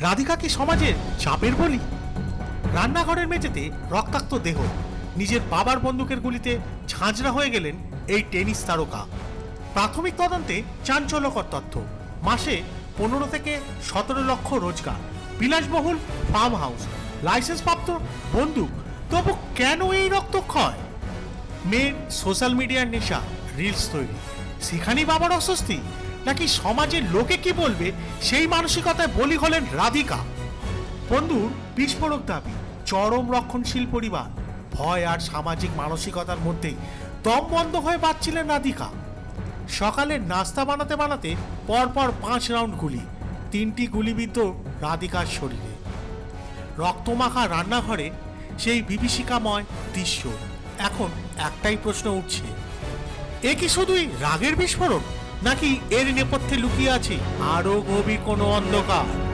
রাধিকা কি সমাজের চাপের বলি। রান্নাঘরের মেঝেতে রক্তাক্ত দেহ। নিজের বাবার বন্দুকের গুলিতে ঝাঁঝরা হয়ে গেলেন এই টেনিস তারকা। প্রাথমিক তদন্তে চাঞ্চল্যকর তথ্য। মাসে পনেরো থেকে সতেরো লক্ষ রোজগার। বিলাসবহুল ফার্ম হাউস লাইসেন্স প্রাপ্ত বন্দুক। তবু কেন এই রক্তক্ষয় মেয়ের সোশ্যাল মিডিয়ার নেশা, রিলস তৈরি। সেখানেই বাবার অস্বস্তি। নাকি সমাজের লোকে কি বলবে? সেই মানসিকতায় বলি হলেন রাধিকা। বন্ধুর বিস্ফোরক দাবি, চরম রক্ষণশীল পরিবার, ভয় আর সামাজিক মানসিকতার মধ্যেই দম বন্ধ হয়ে বাঁচছিলেন রাধিকা। সকালে নাস্তা বানাতে বানাতে পরপর পাঁচ রাউন্ড গুলি, তিনটি গুলিবিদ্ধ রাধিকার শরীরে। রক্তমাখা রান্নাঘরে সেই বিভীষিকাময় দৃশ্য। এখন একটাই প্রশ্ন উঠছে, এ কি শুধুই রাগের বিস্ফোরণ নাকি এর নেপথ্যে লুকিয়ে আছে? আরও গভীর কোনো অন্ধকার।